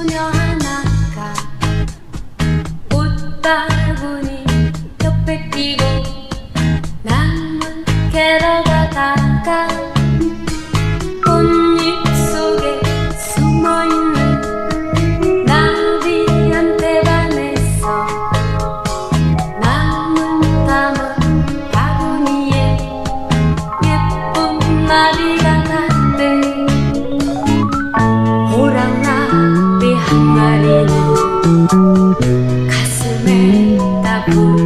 소녀 하나가 꽃바구니 옆에 끼고 남은 걸어가다가 꽃잎 속에 숨어있는 나비한테 반해서 나무 담아 바구니에 예쁜 나비 그 말에는 가슴에 따고